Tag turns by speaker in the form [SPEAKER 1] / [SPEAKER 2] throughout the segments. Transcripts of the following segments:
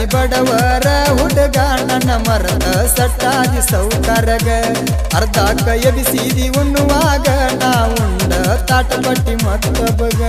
[SPEAKER 1] ಬ್ಯಾಡಾದಿ ಬಡವರ ಹುಡುಗ ನನ್ನ ಮರದ ಸಟ್ಟಾದಿ ಸೌಕರಗ. ಅರ್ಧ ಎಬಿಸಿದಿ ಉಣ್ಣುವಾಗ ನಾ ಉಂಡ ತಾಟ ಬಟ್ಟಿ ಮತ್ತೊಬ್ಬಗ.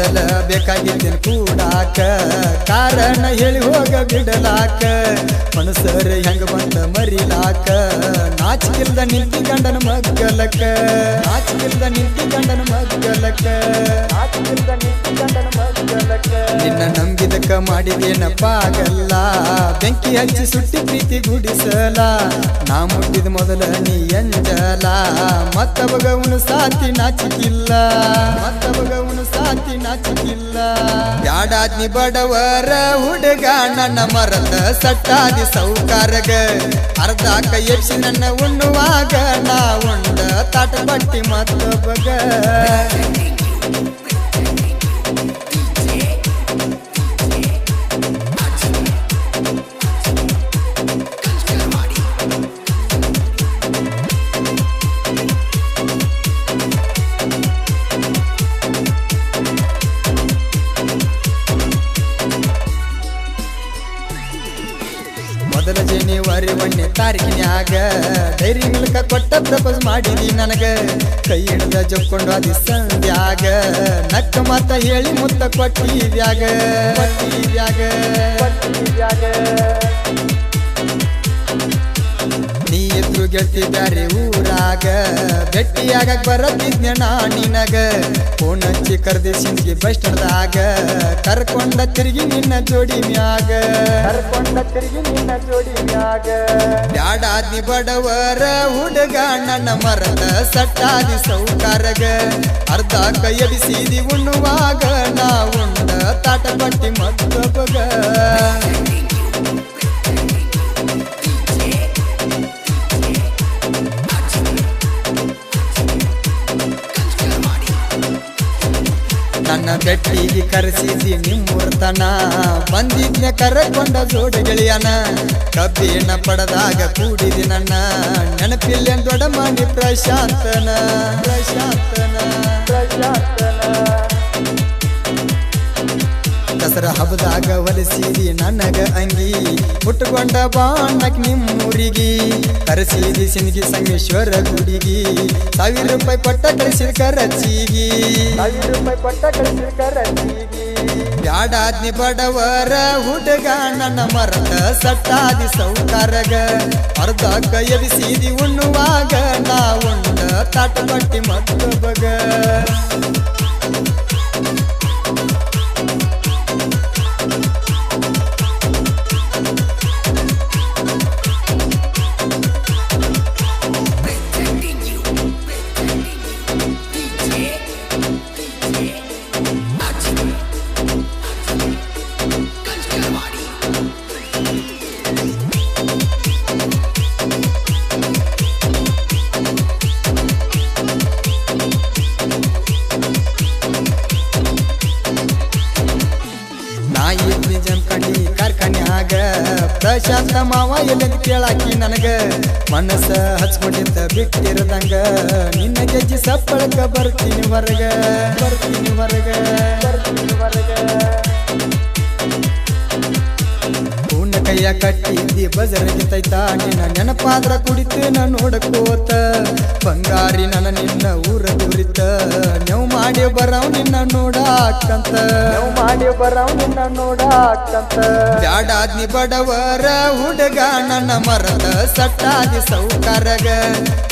[SPEAKER 1] ಮೊದಲ ಬೇಕಾಗಿದ್ದೇನೆ ಕೂಡಾಕ. ಕಾರಣ ಹೇಳಿ ಹೋಗ ಬಿಡಲಾಕ. ಮನಸರ ಹೆಂಗ ಬಂದ ಮರಿಲಾಕ? ನಾಚಿಕಿಲ್ದ ನಿಂತಿ ಗಂಡನ ಮಗ್ಗಲಕ ನಾಚಿಕಿಲ್ದ ನಿಂತಿ ಗಂಡನ ಮಗ್ಗಲಕ ನಾಚಿಕಿಲ್ದ ನಿಂತಿ ಗಂಡನ ಮಗ್ಗಲಕ ನಿನ್ನ ನಂಬಿದಕ್ಕ ಮಾಡಿದೇನಪ್ಪಾಗಲ್ಲ ಬೆಂಕಿ ಹಚ್ಚಿ ಸುಟ್ಟಿ ಪ್ರೀತಿ ಗುಡಿಸಲ. ನಾ ಮುಟ್ಟಿದ ಮೊದಲ ನೀ ಎಂಜಲ ಮತ್ತವಗವನು ಸಾತಿ ನಾಚಿಕಿಲ್ಲ. ಮತ್ತವಗವನು ಸಾತಿ ನಾಚಿಕಿಲ್ಲ. ಬ್ಯಾಡಾದ್ನಿ ಬಡವರ ಹುಡುಗ, ನನ್ನ ಮರದ ಸಟ್ಟಾದಿ ಸೌಕಾರಗ ಅರ್ಧ ಕೈ ಎಬ್ಸಿ ನನ್ನ ಉಣ್ಣುವಾಗ ನಾ ಉಂಡ ತಾಟ ಬಟ್ಟಿ ಮತ್ತೊಬ್ಬಗ. ತಾರೀಕಿನ್ಯಾಗ ಡೈರಿ ಮಿಲ್ಕ ಕೊಟ್ಟ ಪ್ರಪೋಸ್ ಮಾಡಿದಿ ನನಗೆ. ಕೈ ಹಿಡ್ದ ಜೊಕ್ಕೊಂಡು ಅದಿ ಸಂಧ್ಯಾಗ. ನಕ್ಕ ಮಾತ ಹೇಳಿ ಮುತ್ತ ಕೊಟ್ಟಿದ್ಯಾಗ ಕೊಟ್ಟಿದ್ಯಾಗ ಕೊಟ್ಟಿದ್ಯಾಗ ಬ್ಯಾರೆ ಊರಾಗ. ಗಟ್ಟಿಯಾಗ ಬರತಿದ್ನ ನಾ ನಿನಗ. ಫೋನ್ ಹಚ್ಚಿ ಕರ್ದಿ ಸಿಂಗಿ ಬಸ್ ಸ್ಟ್ಯಾಂಡ್ದಾಗ ಕರ್ಕೊಂಡ ತಿರುಗಿ ನಿನ್ನ ಜೋಡಿ ಮ್ಯಾಗ. ಕರ್ಕೊಂಡ ತಿರುಗಿ ನಿನ್ನ ಜೋಡಿ ಮ್ಯಾಗ. ಬ್ಯಾಡಾದಿ ಬಡವರ ಹುಡುಗ ನನ್ನ ಮರದ ಸಟ್ಟಾದಿ ಸೌಕಾರಗ. ಅರ್ಧ ಕೈಯಡಿಸಿದಿ ಉಣ್ಣುವಾಗ ನಾ ಕರೆಸಿದಿ ನಿಮ್ಮೂರ್ತನ. ಬಂದಿದ್ನ ಕರೆಕೊಂಡ ಜೋಡಿ ಗೆಳೆಯನ. ಕಬ್ಬಿಣ ಪಡೆದಾಗ ಕೂಡಿದಿ ನನ್ನ. ನೆನಪಿಲ್ಲ ದೊಡ್ಡ ಮನಿ ಪ್ರಶಾಂತನ. ಪ್ರಶಾಂತನ. ಪ್ರಶಾಂತನ. ದಸರಾ ಹಬ್ಬದಾಗ ಹೊಲಿಸಿದಿ ನನಗ ಅಂಗಿ. ಹುಟ್ಟುಕೊಂಡ ಬಾಣಕ್ ನಿಮ್ಮೂರಿಗಿ ಕರೆಸಿದಿ ಸಿನಿಗಿ ಸಂಗೇಶ್ವರ ಗುಡಿಗಿ. ಸಾವಿರ ರೂಪಾಯಿ ಪಟ್ಟ ಕಳಿಸಿದ ಕರಚಿಗಿ. ಸಾವಿರ ಪಟ್ಟ ಕರಚಿಗಿ. ಬ್ಯಾಡಾದ್ನಿ ಬಡವರ ಹುಡುಗ ನನ್ನ ಮರದ ಸಟ್ಟಾದಿ ಸೌಕಾರಗ. ಅರ್ಧ ಕೈಯಲ್ಲಿ ಸೀದಿ ಉಣ್ಣುವಾಗ ನಾ ಉಂಡ ತಾಟ ಬಟ್ಟಿ ಮತ್ತೊಬ್ಬಗ. ಪ್ರಶಾಂತ ಮಾವ ಎಲ್ಲಿದ್ ಕೇಳಾಕಿ ನನಗ? ಮನಸ್ಸ ಹಚ್ಕೊಂಡಿದ್ದ ಬಿಟ್ಟಿರದಂಗ ನಿನ್ನ ಗೆಜ್ಜಿ ಸಪ್ಪಳಕ ಬರ್ತೀನಿ ಹೊರಗ ಬರ್ತೀನಿ ಹೊರಗ ಬರ್ತೀನಿ ಹೊರಗ. ಪೂರ್ಣ ಕಟ್ಟಿ ಕಟ್ಟಿದ್ದಿ ತೈತಾ ನಿನ್ನ ನೆನಪಾದ್ರ ನಾನು ನೋಡಕೋತ ಬಂಗಾರಿ ನನ್ನ ನಿನ್ನ ಊರ ದುರಿತ ನೀವು ಮಾಡಿ ಬರವ್ ನಿನ್ನ ನೋಡಾಕಂತ. ನೀವು ಮಾಡಿ ಬರವ್ ನಿನ್ನ ನೋಡಾಕಂತ. ಬ್ಯಾಡಾದ್ನಿ ಬಡವರ ಹುಡುಗ ನನ್ನ ಮರದ ಸಟ್ಟಾದಿ ಸೌಕಾರಗ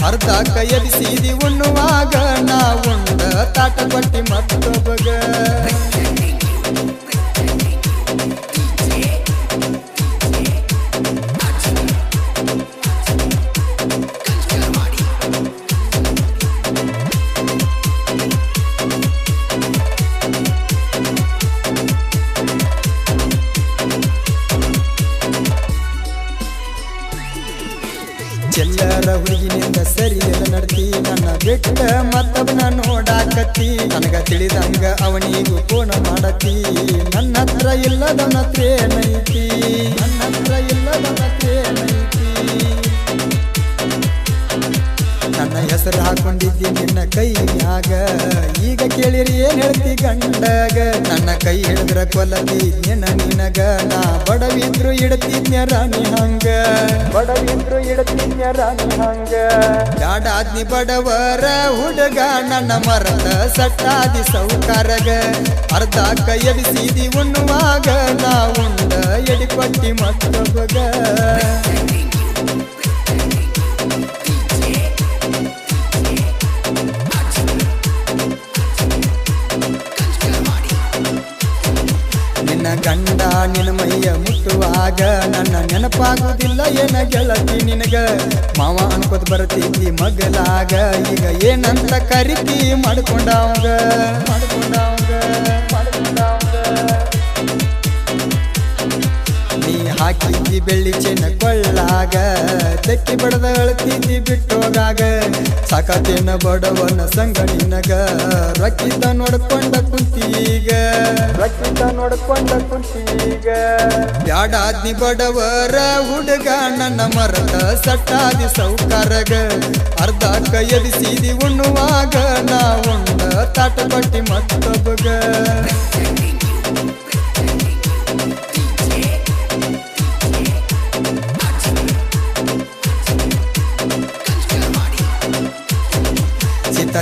[SPEAKER 1] ಅರ್ಧ ಕೈಯಲ್ಲಿ ಸೀದಿ ಉಣ್ಣುವಾಗ ನಾ ಉಂಡ ತಾಟ ಬಟ್ಟಿ ಮತ್ತೊಬ್ಬಗ. ಬಿಟ್ಟ ಮತ್ತವನ ನೋಡಾಕತ್ತಿ. ನನಗ ತಿಳಿದಂಗ ಅವನಿಗೂ ಪೂರ್ಣ ಮಾಡತಿ ನನ್ನ ಹತ್ರ ಇಲ್ಲದ ಮತ್ತೇನೈತಿ ನನ್ನ ಹತ್ರ ಇಲ್ಲದ ಹತ್ರ ಹೆಸರು ಹಾಕೊಂಡಿದ್ದಿ ನಿನ್ನ ಕೈಯಾಗ. ಈಗ ಕೇಳಿರಿ ಏನ್ ಹೇಳ್ತಿ ಗಂಡಗ. ನನ್ನ ಕೈ ಹಿಡಿದ್ರ ಕೊಲ್ಲತಿದ್ನ ನಿನಗ. ನಾ ಬಡವಿದ್ರು ಇಡತಿದ್ನ ರಾಣಿ ಹಂಗ. ಬಡವಿದ್ರು ಇಡತಿದ್ನ ರಾಣಿ ಹಂಗ. ಯಾಡಾದ್ನಿ ಬಡವರ ಹುಡುಗ, ನನ್ನ ಮರದ ಸಟ್ಟಾದಿ ಸೌಕಾರಗ. ಅರ್ಧ ಕೈ ಎಡಿಸಿದಿ ಉಣ್ಣುವಾಗ, ನಾ ಉಂಡ ಎಡಿಪಟ್ಟಿ ಮತ್ತೊಬ್ಬಗ. ಗಂಡ ನಿನ್ನ ಮೈಯ ಮುಟ್ಟುವಾಗ ನನ್ನ ನೆನಪಾಗುವುದಿಲ್ಲ, ಏನ ಗೆಳತಿ ನಿನಗ? ಮಾವ ಅನ್ಕೋತ ಬರ್ತಿದ್ದಿ ಮಗಲಾಗ, ಈಗ ಏನಂತ ಕರಿತಿ ಮಾಡ್ಕೊಂಡವಾಗ? ಮಾಡ್ಕೊಂಡಾವಂಗ. ತೆಕ್ಕಿ ಬಡದ ಅಳ್ತಿದ್ದಿ ಬಿಟ್ಟೋಗಾಗ ಸಾಕತೇನ ಬಡವನ ಸಂಗ ನಿನಗ. ರಕ್ಕಿದ್ದ ನೋಡ್ಕೊಂಡ ಕುಂತೀಗ ರಕ್ಕಿತ ನೋಡ್ಕೊಂಡ ಕುಂತೀಗ ಬ್ಯಾಡಾದ್ನಿ ಬಡವರ ಹುಡುಗ ನನ್ನ ಮರದ ಸಟ್ಟಾದಿ ಸೌಕಾರಗ. ಅರ್ಧ ಕೈಯಡಿಸಿದಿ ಉಣ್ಣುವಾಗ ನಾ ಉಂಡ ತಾಟ ಬಟ್ಟಿ ಮತ್ತೊಬ್ಬಗ.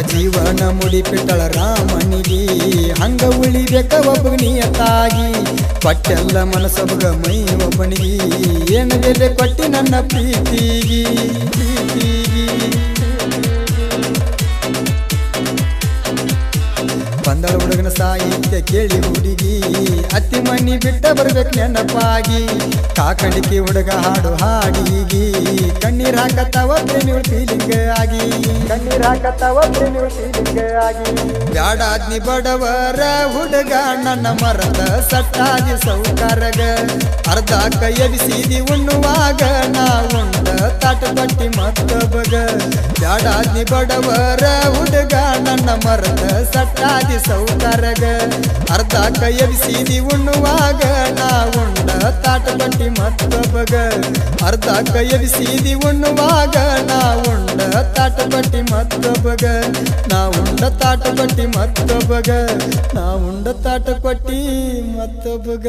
[SPEAKER 1] ಜೀವನ ಮುಡಿಪಿಟ್ಟಳ ರಾಮನಿಗೆ. ಹಂಗ ಉಳಿಬೇಕ ಒಬ್ಬ ನಿಯತಾಗಿ ಪಟ್ಟೆಲ್ಲ ಮನಸ್ಸೊಬ್ಬಗ ಮೈ ಒಬ್ಬನಿಗೆ ಏನು ಬೆಲೆ ಕೊಟ್ಟಿ ನನ್ನ ಪ್ರೀತಿಗೆ. ಪ್ರೀತಿಗಿ. ಬಂದಳ ಹುಡುಗನ ಸಾಹಿತ್ಯ ಕೇಳಿ ಹುಡುಗಿ. ಅತ್ತಿ ಮಣ್ಣಿ ಬಿಟ್ಟ ಬರ್ಬೇಕು ನೆನಪಾಗಿ. ಕಾಕಂಡಿಕೆ ಹುಡುಗ ಹಾಡು ಹಾಡಿಗಿ ಕಣ್ಣೀರ್ ಹಾಕತ್ತಾವ ಪ್ರೇಮಿಗಳು ಫೀಲಿಂಗ್ ಆಗಿ. ಕಣ್ಣೀರ್ ಹಾಕತ್ತಾವ ಪ್ರೇಮಿಗಳು ಫೀಲಿಂಗ್ ಆಗಿ. ಬ್ಯಾಡಾದ್ನಿ ಬಡವರ ಹುಡುಗ ನನ್ನ ಮರದ ಸಟ್ಟಾದಿ ಸೌಕಾರಗ ಅರ್ಧ ಕೈಯಬಿಸಿದಿ ಉಣ್ಣುವಾಗ ನಾ ಉಂಡ ತಾಟ ಬಟ್ಟಿ ಮತ್ತೊಬ್ಬಗ ಬ್ಯಾಡಾದ್ನಿ ಬಡವರ ಹುಡುಗ ನನ್ನ ಮರದ ಸಟ್ಟಾದಿ ಸೌಕಾರಗ ಅರ್ಧ ನೀ ಉಣ್ಣುವಾಗ ನಾ ಉಂಡ ತಾಟ ಬಟ್ಟಿ ಮತ್ತೊಬ್ಬಗ ಅರ್ಧ ಕೈಯಬಿಸಿದಿ ಉಣ್ಣುವಾಗ ನಾ ಉಂಡ ತಾಟ ಬಟ್ಟಿ ಮತ್ತೊಬ್ಬಗ ನಾ ಉಂಡ ತಾಟ ಬಟ್ಟಿ ಮತ್ತೊಬ್ಬಗ ನಾ ಉಂಡ ತಾಟ ಕೊಟ್ಟಿ ಮತ್ತೊಬ್ಬಗ